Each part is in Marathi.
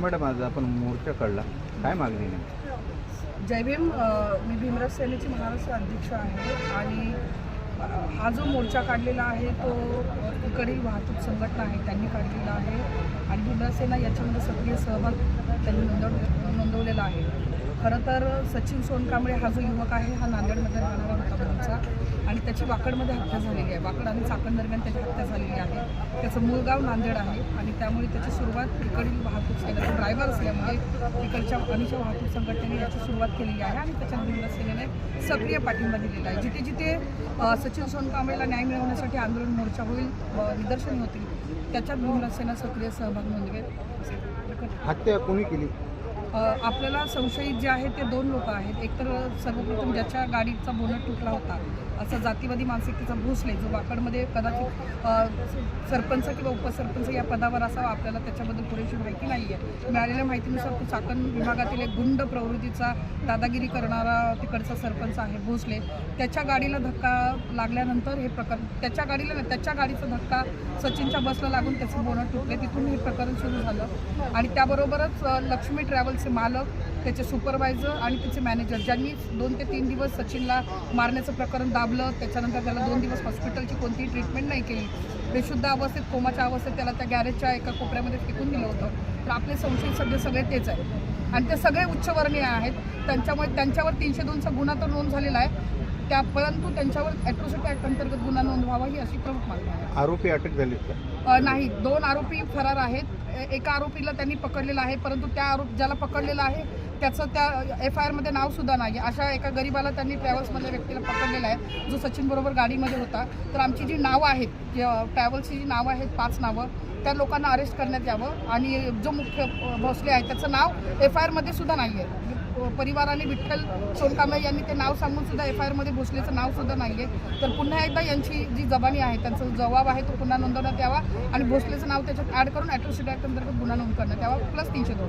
मॅडम आज आपण मोर्चा काढला. काय मागणी नाही जय भीम मी भीमराज सेनेची महाराष्ट्र अध्यक्ष आहे आणि हा जो मोर्चा काढलेला आहे तो इकडील वाहतूक संघटना आहे त्यांनी काढलेला आहे आणि भीमराज सेना याच्यामध्ये सक्रिय सहभाग त्यांनी नोंदव नोंदवलेला आहे. खरं तर सचिन सोनकांबळे हा जो युवक आहे हा नांदेडमध्ये राहणारा होता मूळचा आणि त्याची वाकडमध्ये हत्या झालेली आहे. वाकड आणि चाकण दरम्यान त्याची हत्या झालेली आहे. त्याचं मूळ गाव नांदेड आहे आणि त्यामुळे त्याची सुरुवात इकडील वाहतूक सेनेचा ड्रायव्हर असल्यामुळे इकडच्या अनिच्या वाहतूक संघटनेने याची सुरुवात केलेली आहे आणि त्याच्या भीमराज सेनेने सक्रिय पाठिंबा दिलेला आहे. जिथे जिथे सचिन सोनकांबळेला न्याय मिळवण्यासाठी आंदोलन मोर्चा होईल निदर्शने होतील त्याच्यात भीमराज सेना सक्रिय सहभाग नोंदवेल. हत्या कोणी केली? आपल्याला संशयित जे आहेत ते दोन लोक आहेत. एकतर सर्वप्रथम ज्याच्या गाडीचा बोनट तुटला होता असा जातीवादी मानसिकतेचा भोसले जो वाकडमध्ये कदाचित सरपंच किंवा उपसरपंच या पदावर असावा आपल्याला त्याच्याबद्दल पुरेशी माहिती नाही आहे मिळालेल्या माहितीनुसार तो चाकण विभागातील एक गुंड प्रवृत्तीचा दादागिरी करणारा तिकडचा सरपंच आहे भोसले. त्याच्या गाडीला धक्का लागल्यानंतर हे प्रकरण त्याच्या गाडीला नाही, त्याच्या गाडीचा धक्का सचिनच्या बसला लागून त्याचं बोनट तुटले. तिथून हे प्रकरण सुरू झालं. आणि त्याबरोबरच लक्ष्मी ट्रॅव्हल्स ट्रॅव्हल्सचे मालक त्याचे सुपरवायझर आणि त्याचे मॅनेजर ज्यांनी दोन ते तीन दिवस सचिनला मारण्याचं प्रकरण दाबलं त्याच्यानंतर त्याला दोन दिवस हॉस्पिटलची कोणतीही ट्रीटमेंट नाही केली. बेशुद्ध अवस्थेत कोमाच्या अवस्थेत त्याला त्या गॅरेजच्या एका कोपऱ्यामध्ये फेकून दिलं होतं. तर आपले संशयित सगळे सगळे तेच आहेत. आणि ते सगळे उच्चवर्णीय आहेत. त्यांच्यामुळे त्यांच्यावर तीनशे दोनचा गुन्हा तर नोंद झालेला आहे. त्या परंतु त्यांच्यावर ॲट्रोसिटी ॲक्ट अंतर्गत गुन्हा नोंद व्हावा ही अशी प्रमुख मागणी आहे. आरोपी अटक झाले नाही. दोन आरोपी फरार आहेत. एका आरोपीला त्यांनी पकडलेलं आहे परंतु त्या आरोप ज्याला पकडलेलं आहे त्याचं त्या एफ आय आरमध्ये नावसुद्धा नाही आहे अशा एका गरीबाला त्यांनी ट्रॅव्हल्समधल्या व्यक्तीला पकडलेला आहे जो सचिनबरोबर गाडीमध्ये होता. तर आमची जी नावं आहेत ट्रॅव्हल्सची जी नावं आहेत पाच नावं त्या लोकांना अरेस्ट करण्यात यावं आणि जो मुख्य भोसले आहे त्याचं नाव एफ आय आरमध्ये सुद्धा नाही आहे परिवाराने विठ्ठल सोनकांबळे यांनी ते नाव सांगून सुद्धा एफ आय आरमध्ये भोसलेचं नाव सुद्धा नाही आहे तर पुन्हा एकदा यांची जी जबानी आहे त्यांचा जबाब आहे तो पुन्हा नोंदवण्यात यावा आणि भोसलेचं नाव त्याच्यात ॲड करून ॲट्रॉसिटी ॲक्ट अंतर्गत गुन्हा नोंद करण्यात यावा प्लस तीनशे दोन.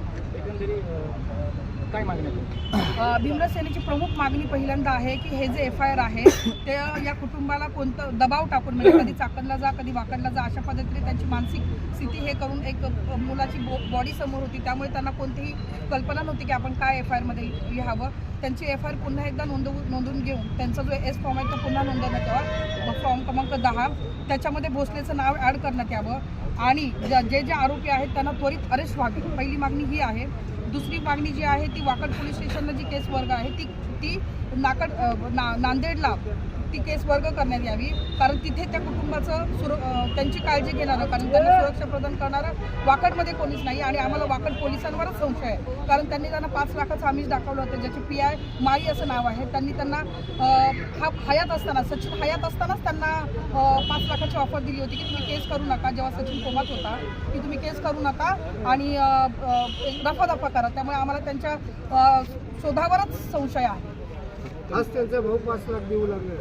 काय मागणी भीमराव भीमराज सेनेची प्रमुख मागणी पहिल्यांदा आहे की हे जे एफ आय आर आहे ते या कुटुंबाला कोणतं दबाव टाकून म्हणजे कधी चाकणला जा कधी वाकडला जा अशा पद्धतीने त्यांची मानसिक स्थिती हे करून एक मुलाची बॉडी समोर होती. त्यामुळे त्यांना कोणतीही कल्पना नव्हती की आपण काय एफ आय आरमध्ये लिहावं. त्यांची एफ आय आर पुन्हा एकदा नोंदवू नोंदवून घेऊन त्यांचा जो एस फॉर्म आहे तो पुन्हा नोंदवण्यात यावा फॉर्म क्रमांक दहा त्याच्यामध्ये भोसलेचं नाव ॲड करण्यात यावं. आणि जे जे आरोपी आहेत त्यांना त्वरित अरेस्ट व्हावी. पहिली मागणी ही आहे. दुसरी मागणी जी आहे ती वाकड पोलीस स्टेशनला जी केस वर्ग आहे ती ती नाकड ना नांदेडला ती केस वर्ग करण्यात यावी. कारण तिथे त्या कुटुंबाचं सुर त्यांची काळजी घेणारं कारण त्यांना सुरक्षा प्रदान करणारं वाकडमध्ये कोणीच नाही आणि आम्हाला वाकड पोलिसांवरच संशय आहे. कारण त्यांनी त्यांना पाच लाखाचं आमिष दाखवलं होतं ज्याचे पी आय माई असं नाव आहे. त्यांनी त्यांना हा हयात असताना सचिन हयात असतानाच त्यांना पाच लाखाची ऑफर दिली होती की तुम्ही केस करू नका. जेव्हा सचिन कोमात होता की तुम्ही केस करू नका आणि दफा एक करा. त्यामुळे आम्हाला त्यांच्या शोधावरच संशय आहे. आज त्यांचा भाऊ पाच लाख देऊ लागले.